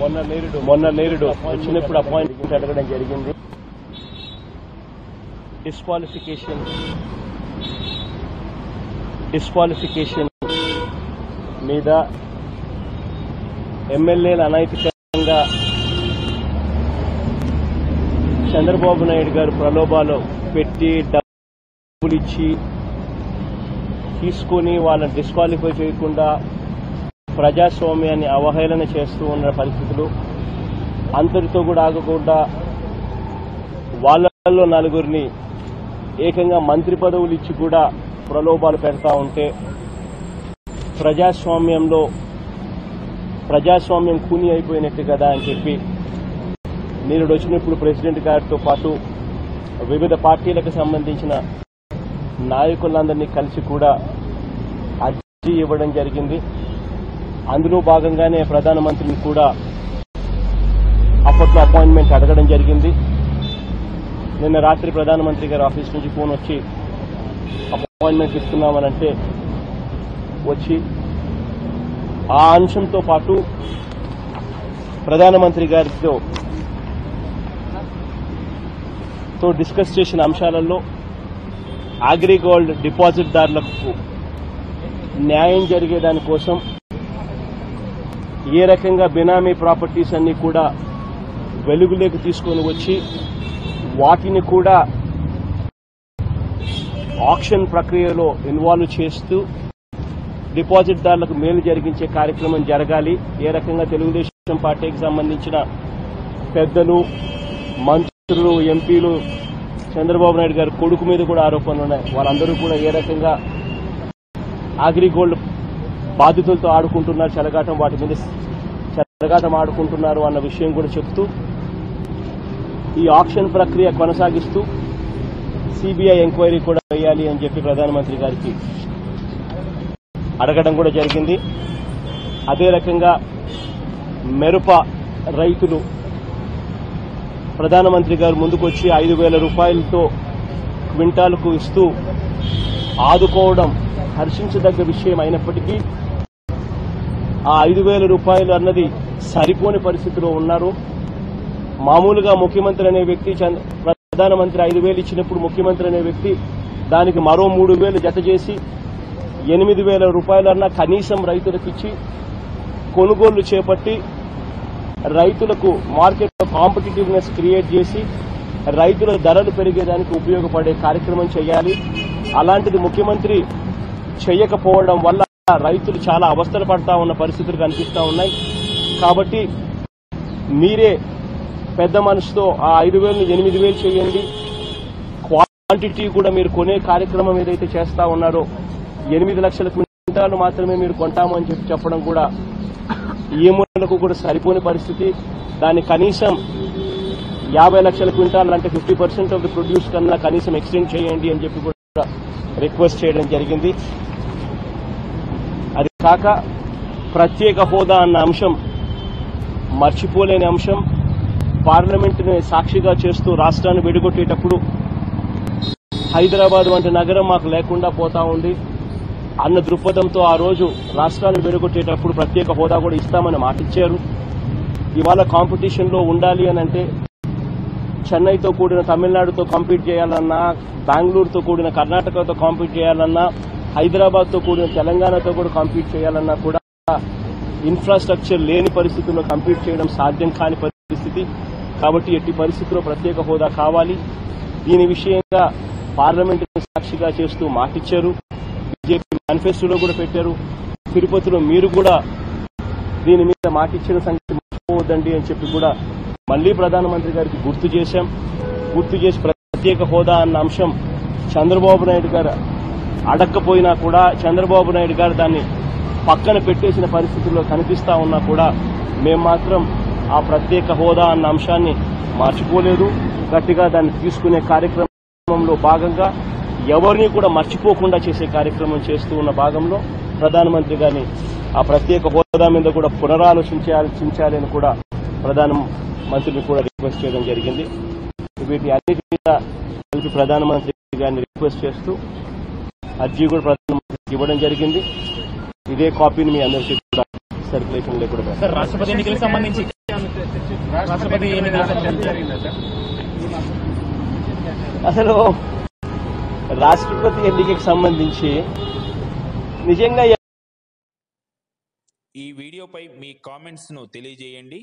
మొన్న నేరుడు మొన్న నేరుడు వచ్చినప్పుడు అపాయింట్మెంట్ అడగడం జరిగింది. డిస్క్వాలిఫికేషన్ డిస్క్వాలిఫికేషన్ మీద ఎమ్మెల్యేలు అనైతికంగా చంద్రబాబు నాయుడు గారు ప్రలోభాలు పెట్టి డబ్బులు ఇచ్చి తీసుకొని వాళ్ళని డిస్క్వాలిఫై చేయకుండా ప్రజాస్వామ్యాన్ని అవహేళన చేస్తూ ఉన్న పరిస్థితులు అంతటితో కూడా ఆగకుండా వాళ్ళల్లో నలుగురిని ఏకంగా మంత్రి పదవులు ఇచ్చి కూడా ప్రలోభాలు పెడతా ఉంటే ప్రజాస్వామ్యంలో ప్రజాస్వామ్యం కూని అయిపోయినట్టు కదా అని చెప్పి నేను వచ్చినప్పుడు ప్రెసిడెంట్ గారితో పాటు వివిధ పార్టీలకు సంబంధించిన నాయకులందరినీ కలిసి కూడా అర్జీ ఇవ్వడం జరిగింది. అందులో భాగంగానే ప్రధానమంత్రిని కూడా అప్పట్లో అపాయింట్మెంట్ అడగడం జరిగింది. నిన్న రాత్రి ప్రధానమంత్రి గారి ఆఫీస్ నుంచి ఫోన్ వచ్చి అపాయింట్మెంట్ ఇస్తున్నామనంటే వచ్చి ఆ అంశంతో పాటు ప్రధానమంత్రి గారితో తో డిస్కస్ చేసిన అంశాలలో అగ్రిగోల్డ్ డిపాజిట్దారులకు న్యాయం జరిగే దానికోసం ఏ రకంగా బినామీ ప్రాపర్టీస్ అన్ని కూడా వెలుగులోకి తీసుకొని వచ్చి వాటిని కూడా ఆక్షన్ ప్రక్రియలో ఇన్వాల్వ్ చేస్తూ డిపాజిట్దారులకు మేలు జరిగించే కార్యక్రమం జరగాలి. ఏ రకంగా తెలుగుదేశం పార్టీకి సంబంధించిన పెద్దలు మంత్రులు ఎంపీలు చంద్రబాబు నాయుడు గారి కొడుకు మీద కూడా ఆరోపణలు ఉన్నాయి. వాళ్ళందరూ కూడా ఏ రకంగా అగ్రిగోల్డ్ బాధితులతో ఆడుకుంటున్నారు చెలగాటం వాటి మీద చెలగాటం ఆడుకుంటున్నారు అన్న విషయం కూడా చెప్తూ ఈ ఆక్షన్ ప్రక్రియ కొనసాగిస్తూ సిబిఐ ఎంక్వైరీ కూడా వేయాలి అని చెప్పి ప్రధానమంత్రి గారికి అడగడం కూడా జరిగింది. అదే రకంగా మెరుప రైతులు ప్రధానమంత్రి గారు ముందుకొచ్చి ఐదు వేల రూపాయలతో క్వింటాల్కు ఇస్తూ ఆదుకోవడం హర్షించదగ్గ విషయం అయినప్పటికీ ఆ ఐదు వేల రూపాయలు అన్నది సరిపోని పరిస్థితిలో ఉన్నారు. మామూలుగా ముఖ్యమంత్రి అనే వ్యక్తి చంద్ర- ప్రధానమంత్రి ఐదు వేలు ఇచ్చినప్పుడు ముఖ్యమంత్రి అనే వ్యక్తి దానికి మరో మూడు వేలు జత చేసి ఎనిమిది వేల రూపాయలన్నా కనీసం రైతులకు ఇచ్చి కొనుగోళ్ళు చేపట్టి రైతులకు మార్కెట్లో కాంపిటేటివ్నెస్ క్రియేట్ చేసి రైతుల ధరలు పెరిగేదానికి ఉపయోగపడే కార్యక్రమం చేయాలి. అలాంటిది ముఖ్యమంత్రి చేయకపోవడం వల్ల రైతులు చాలా అవస్థలు పడతా ఉన్న పరిస్థితులు కనిపిస్తా ఉన్నాయి. కాబట్టి మీరే పెద్ద మనసుతో ఆ ఐదు వేలు ఎనిమిది వేలు చేయండి. క్వాంటిటీ కూడా మీరు కొనే కార్యక్రమం ఏదైతే చేస్తా ఉన్నారో ఎనిమిది లక్షల క్వింటాలు మాత్రమే మీరు కొంటామని చెప్పి చెప్పడం కూడా ఈఎంఐలకు కూడా సరిపోని పరిస్థితి. దాన్ని కనీసం యాభై లక్షల క్వింటాల్ అంటే fifty percent of the produce కన్నా కనీసం ఎక్స్టెండ్ చేయండి అని చెప్పి కూడా రిక్వెస్ట్ చేయడం జరిగింది. కాక ప్రత్యేక హోదా అన్న అంశం మర్చిపోలేని అంశం. పార్లమెంటుని సాక్షిగా చేస్తూ రాష్ట్రాన్ని విడగొట్టేటప్పుడు హైదరాబాద్ వంటి నగరం మాకు లేకుండా పోతా ఉంది. అన్న దృక్పథంతో ఆ రోజు రాష్ట్రాన్ని విడగొట్టేటప్పుడు ప్రత్యేక హోదా కూడా ఇస్తామని మాటిచ్చారు. ఇవాళ కాంపిటీషన్లో ఉండాలి అని అంటే చెన్నైతో కూడిన తమిళనాడుతో కాంపీట్ చేయాలన్నా బెంగళూరుతో కూడిన కర్ణాటకతో కాంపీట్ చేయాలన్నా హైదరాబాద్తో కూడిన తెలంగాణతో కూడా కంపీట్ చేయాలన్నా కూడా ఇన్ఫ్రాస్ట్రక్చర్ లేని పరిస్థితుల్లో కంపీట్ చేయడం సాధ్యం కాని పరిస్థితి. కాబట్టి ఎట్టి పరిస్థితుల్లో ప్రత్యేక హోదా కావాలి. దీని విషయంగా పార్లమెంట్ సాక్షిగా చేస్తూ మాటిచ్చారు. బీజేపీ మేనిఫెస్టోలో కూడా పెట్టారు. తిరుపతిలో మీరు కూడా దీని మీద మాటిచ్చిన సంగతి మర్చిపోవద్దండి అని చెప్పి కూడా మళ్ళీ ప్రధానమంత్రి గారికి గుర్తు చేశాం. గుర్తు చేసి ప్రత్యేక హోదా అన్న అంశం చంద్రబాబు నాయుడు గారు అడక్కపోయినా కూడా చంద్రబాబు నాయుడు గారు దాన్ని పక్కన పెట్టేసిన పరిస్థితుల్లో కనిపిస్తా ఉన్నా కూడా మేము మాత్రం ఆ ప్రత్యేక హోదా అన్న అంశాన్ని మార్చుకోలేదు. గట్టిగా దాన్ని తీసుకునే కార్యక్రమంలో భాగంగా ఎవరిని కూడా మర్చిపోకుండా చేసే కార్యక్రమం చేస్తూ ఉన్న భాగంలో ప్రధానమంత్రి గారిని ఆ ప్రత్యేక హోదా మీద కూడా పునరాలోచించాలని కూడా ప్రధాన మంత్రిని కూడా రిక్వెస్ట్ చేయడం జరిగింది. వీటి అన్నిటి మీద కలిపి ప్రధానమంత్రి గారిని రిక్వెస్ట్ చేస్తూ అర్జీ కూడా ప్రధానమంత్రికి ఇవ్వడం జరిగింది. ఇదే కాపీని మీ అందరికీ కూడా సర్క్యులేషన్లో కూడా సార్ రాష్ట్రపతి ఎన్నికలకు సంబంధించి రాష్ట్రపతి అసలు రాష్ట్రపతి ఎన్నికకి సంబంధించి నిజంగా ఈ వీడియోపై మీ కామెంట్స్ను తెలియజేయండి.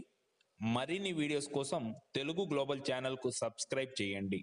మరిన్ని వీడియోస్ కోసం తెలుగు గ్లోబల్ ఛానల్కు సబ్స్క్రైబ్ చేయండి.